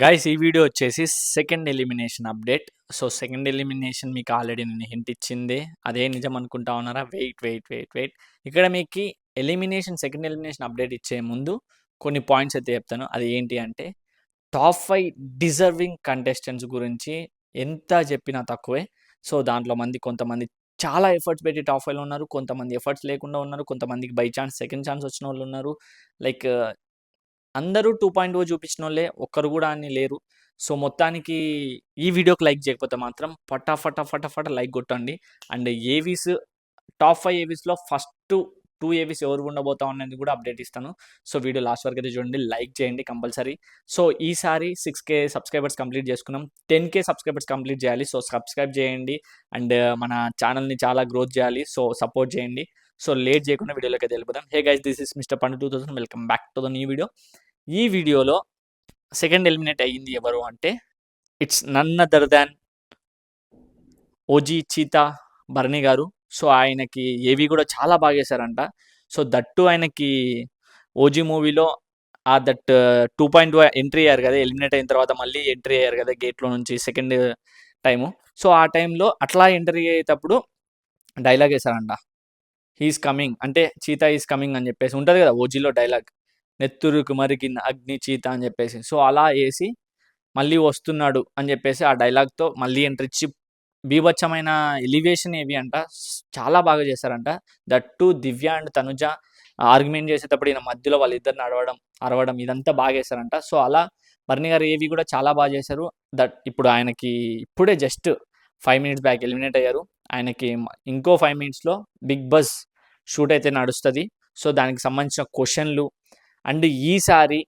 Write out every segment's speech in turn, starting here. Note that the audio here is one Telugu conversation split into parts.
గాయస్ ఈ వీడియో వచ్చేసి second elimination update so second elimination మీకు ఆల్రెడీ నేను హింట్ ఇచ్చిందే. అదే నిజం అనుకుంటా ఉన్నారా? వెయిట్ వెయిట్ వెయిట్ వెయిట్ ఇక్కడ మీకు ఎలిమినేషన్ సెకండ్ ఎలిమినేషన్ అప్డేట్ ఇచ్చే ముందు కొన్ని పాయింట్స్ అయితే చెప్తాను. అది ఏంటి అంటే టాప్ ఫైవ్ డిజర్వింగ్ కంటెస్టెంట్స్ గురించి ఎంత చెప్పినా తక్కువే. సో దాంట్లో మంది కొంతమంది చాలా ఎఫర్ట్స్ పెట్టి టాప్ ఫైవ్లో ఉన్నారు. కొంతమంది ఎఫర్ట్స్ లేకుండా ఉన్నారు. కొంతమందికి బై ఛాన్స్ సెకండ్ ఛాన్స్ వచ్చిన వాళ్ళు ఉన్నారు. లైక్ అందరూ టూ పాయింట్ ఓ చూపించిన వాళ్ళే ఒక్కరు కూడా అని లేరు. సో మొత్తానికి ఈ వీడియోకి లైక్ చేయకపోతే మాత్రం ఫటాఫట ఫటాఫట లైక్ కొట్టండి. అండ్ ఏవీస్ టాప్ ఫైవ్ ఏవీస్లో ఫస్ట్ టూ ఏవీస్ ఎవరు ఉండబోతా ఉన్నది కూడా అప్డేట్ ఇస్తాను. సో వీడియో లాస్ట్ వరకు అయితే చూడండి లైక్ చేయండి కంపల్సరీ. సో ఈసారి సిక్స్ కే సబ్స్క్రైబర్స్ కంప్లీట్ చేసుకున్నాం. టెన్ కే సబ్స్క్రైబర్స్ కంప్లీట్ చేయాలి. సో సబ్స్క్రైబ్ చేయండి. అండ్ మన ఛానల్ని చాలా గ్రోత్ చేయాలి. సో సపోర్ట్ చేయండి. సో లేట్ చేయకుండా వీడియోలోకి అయితే వెళ్ళిపోదాం. Hey guys this is mister Pandu two thousand. Welcome back to the new video. ఈ వీడియోలో సెకండ్ ఎలిమినేట్ అయ్యింది ఎవరు అంటే it's none other than OG cheetah Bharani garu. So ఆయనకి ఏవి కూడా చాలా బాగా చేశారంట సో దట్టు ఆయనకి ఓజీ మూవీలో ఆ దట్ టూ పాయింట్ ఎంట్రీ అయ్యారు కదా ఎలిమినేట్ అయిన తర్వాత మళ్ళీ ఎంట్రీ అయ్యారు కదా గేట్లో నుంచి సెకండ్ టైము సో ఆ టైంలో అట్లా ఎంట్రీ అయ్యేటప్పుడు డైలాగ్ వేశారంట. హీస్ కమింగ్ అంటే చీతా ఈజ్ కమింగ్ అని చెప్పేసి ఉంటుంది కదా ఓజీలో డైలాగ్ నెత్తురుకు మరిగిన అగ్ని చీత అని చెప్పేసి. సో అలా వేసి మళ్ళీ వస్తున్నాడు అని చెప్పేసి ఆ డైలాగ్తో మళ్ళీ ఎంట్రీ ఇచ్చి బీభత్సమైన ఎలివేషన్ ఏవి అంట చాలా బాగా చేశారంట. That too Divya and Tanuja argument చేసేటప్పుడు ఈయన మధ్యలో వాళ్ళిద్దరిని అడవడం అరవడం ఇదంతా బాగా చేశారంట. సో అలా బర్ని గారు ఏవి కూడా చాలా బాగా చేశారు. దట్ ఇప్పుడు ఆయనకి ఇప్పుడే just five minutes back eliminate అయ్యారు. ఆయనకి ఇంకో ఫైవ్ మినిట్స్లో బిగ్ బస్ షూట్ అయితే నడుస్తుంది. సో దానికి సంబంధించిన క్వశ్చన్లు అండ్ ఈసారి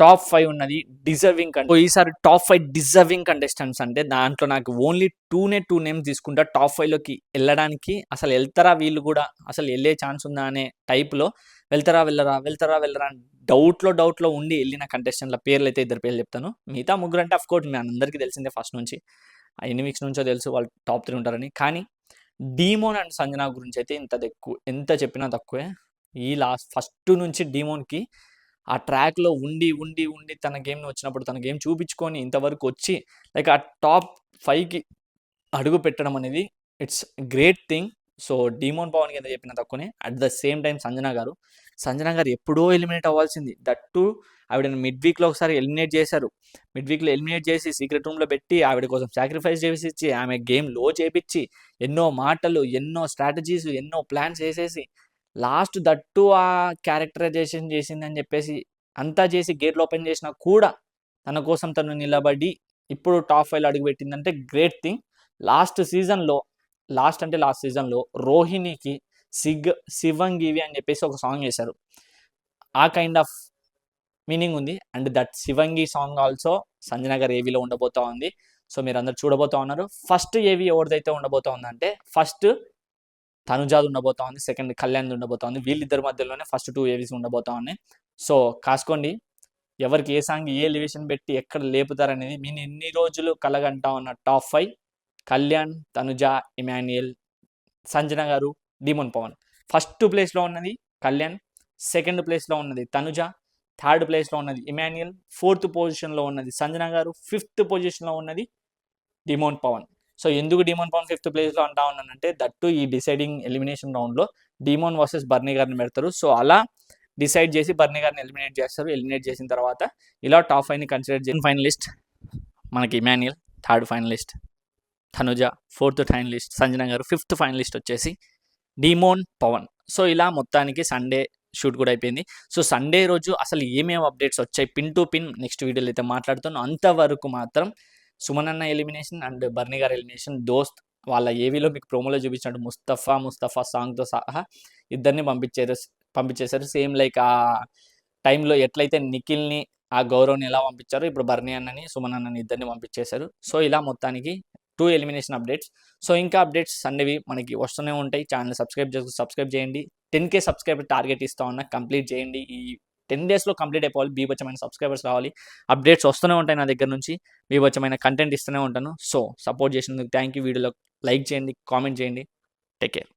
టాప్ ఫైవ్ ఉన్నది డిజర్వింగ్ కంటే ఈసారి టాప్ ఫైవ్ డిజర్వింగ్ కంటెస్టెంట్స్ అంటే దాంట్లో నాకు ఓన్లీ టూనే టూ నేమ్స్ తీసుకుంటా. టాప్ ఫైవ్లోకి వెళ్ళడానికి అసలు వెళ్తారా వీళ్ళు కూడా? అసలు వెళ్ళే ఛాన్స్ ఉందా అనే టైప్లో వెళ్తారా వెళ్ళరా వెళ్తారా వెళ్ళరా డౌట్లో డౌట్లో ఉండి వెళ్ళిన కంటెస్టెంట్ల పేర్లు అయితే ఇద్దరు పేర్లు చెప్తాను. మిగతా ముగ్గురు అంటే అఫ్కోర్స్ మీ అందరికీ తెలిసిందే ఫస్ట్ నుంచి. ఎన్ని వీక్స్ నుంచో తెలుసు వాళ్ళు టాప్ త్రీ ఉంటారని. కానీ డీమోన్ అండ్ సంజన గురించి అయితే ఇంత ఎక్కువ ఎంత చెప్పినా తక్కువే. ఈ లాస్ట్ ఫస్ట్ నుంచి డీమోన్కి ఆ ట్రాక్లో ఉండి ఉండి ఉండి తన గేమ్ని వచ్చినప్పుడు తన గేమ్ చూపించుకొని ఇంతవరకు వచ్చి లైక్ ఆ టాప్ ఫైవ్కి అడుగు పెట్టడం అనేది it's great thing. So demon Pavan కింద చెప్పిన తక్కువనే at the same time Sanjana garu Sanjana garu ఎప్పుడో ఎలిమినేట్ అవ్వాల్సింది. దట్టు ఆవిడని మిడ్ వీక్లో ఒకసారి ఎలిమినేట్ చేశారు. మిడ్ వీక్లో ఎలిమినేట్ చేసి సీక్రెట్ రూమ్లో పెట్టి ఆవిడ కోసం సాక్రిఫైస్ చేసి ఇచ్చి ఆమె గేమ్లో చేపించి ఎన్నో మాటలు ఎన్నో స్ట్రాటజీస్ ఎన్నో ప్లాన్స్ వేసేసి లాస్ట్ దట్టు ఆ క్యారెక్టరైజేషన్ చేసిందని చెప్పేసి అంతా చేసి గేట్లు ఓపెన్ చేసినా కూడా తన కోసం తను నిలబడి ఇప్పుడు టాప్ ఫైవ్లో అడుగుపెట్టిందంటే గ్రేట్ థింగ్. లాస్ట్ సీజన్లో లాస్ట్ అంటే లాస్ట్ సీజన్లో రోహిణికి సిగ్ శివంగివి అని చెప్పేసి ఒక సాంగ్ చేశారు. ఆ కైండ్ ఆఫ్ మీనింగ్ ఉంది. And that Shivangi song also సంజనగర్ ఏవిలో ఏవీలో ఉండబోతా ఉంది. సో మీరు అందరు చూడబోతా ఉన్నారు. ఫస్ట్ ఏవి ఎవరిదైతే ఉండబోతా ఉందంటే ఫస్ట్ తనుజాద్ ఉండబోతా ఉంది సెకండ్ కళ్యాణ్ ఉండబోతా ఉంది వీళ్ళిద్దరి మధ్యలోనే ఫస్ట్ టూ ఏవీస్ ఉండబోతా ఉన్నాయి సో కాసుకోండి. ఎవరికి ఏ సాంగ్ ఏ ఎలివేషన్ పెట్టి ఎక్కడ లేపుతారనేది నేను ఎన్ని రోజులు కలగంటా ఉన్న top five Kalyan Tanuja Emmanuel Sanjana garu demon Pavan first ప్లేస్లో ఉన్నది కళ్యాణ్ సెకండ్ ప్లేస్లో ఉన్నది తనుజ థర్డ్ ప్లేస్లో ఉన్నది ఇమాన్యుయల్ ఫోర్త్ పొజిషన్లో ఉన్నది సంజన గారు ఫిఫ్త్ పొజిషన్లో ఉన్నది డిమోన్ పవన్ సో ఎందుకు డీమోన్ పవన్ ఫిఫ్త్ ప్లేస్లో అంటా ఉన్నానంటే దట్టు ఈ డిసైడింగ్ ఎలిమినేషన్ రౌండ్లో డీమోన్ వర్సెస్ బర్నీ గారిని పెడతారు. సో అలా డిసైడ్ చేసి బర్నీ గారిని ఎలిమినేట్ చేస్తారు. ఎలిమినేట్ చేసిన తర్వాత ఇలా టాప్ ఫైవ్ని కన్సిడర్ చేసిన ఫైనలిస్ట్ మనకి Emmanuel third finalist Tanuja fourth finalist Sanjana garu fifth finalist వచ్చేసి డిమోన్ పవన్ సో ఇలా మొత్తానికి సండే షూట్ కూడా అయిపోయింది. సో సండే రోజు అసలు ఏమేమి అప్డేట్స్ వచ్చాయి? పిన్ టు పిన్ నెక్స్ట్ వీడియోలో అయితే మాట్లాడుతాను. అంతవరకు మాత్రం సుమన్ అన్న ఎలిమినేషన్ అండ్ బర్నీ గారి ఎలిమినేషన్ దోస్త్ వాళ్ళ ఏవీలో మీకు ప్రోమోలో చూపించినట్టు ముస్తఫా ముస్తఫా సాంగ్తో సహా ఇద్దరిని పంపించారు పంపించేశారు. సేమ్ లైక్ ఆ టైంలో ఎట్లయితే నిఖిల్ని ఆ గౌరవ్ని ఎలా పంపించారో ఇప్పుడు బర్నీ అన్నని సుమన్ అన్నని ఇద్దరిని పంపించేశారు. సో ఇలా మొత్తానికి టూ ఎలిమినేషన్ అప్డేట్స్ సో ఇంకా అప్డేట్స్ సండేవి మనకి వస్తూనే ఉంటాయి. ఛానల్ సబ్స్క్రైబ్ చేసుకుని సబ్స్క్రైబ్ చేయండి. టెన్ కే సబ్స్క్రైబర్ టార్గెట్ ఇస్తా ఉన్నా కంప్లీట్ చేయండి ఈ టెన్ డేస్లో కంప్లీట్ అయిపోవాలి. బీభచ్చమైన సబ్స్క్రైబర్స్ రావాలి. అప్డేట్స్ వస్తూనే ఉంటాయి నా దగ్గర నుంచి. బీభచ్చమైన కంటెంట్ ఇస్తూనే ఉంటాను. సో సపోర్ట్ చేసినందుకు థ్యాంక్ యూ వీడియోలో లైక్ చేయండి కామెంట్ చేయండి. Take care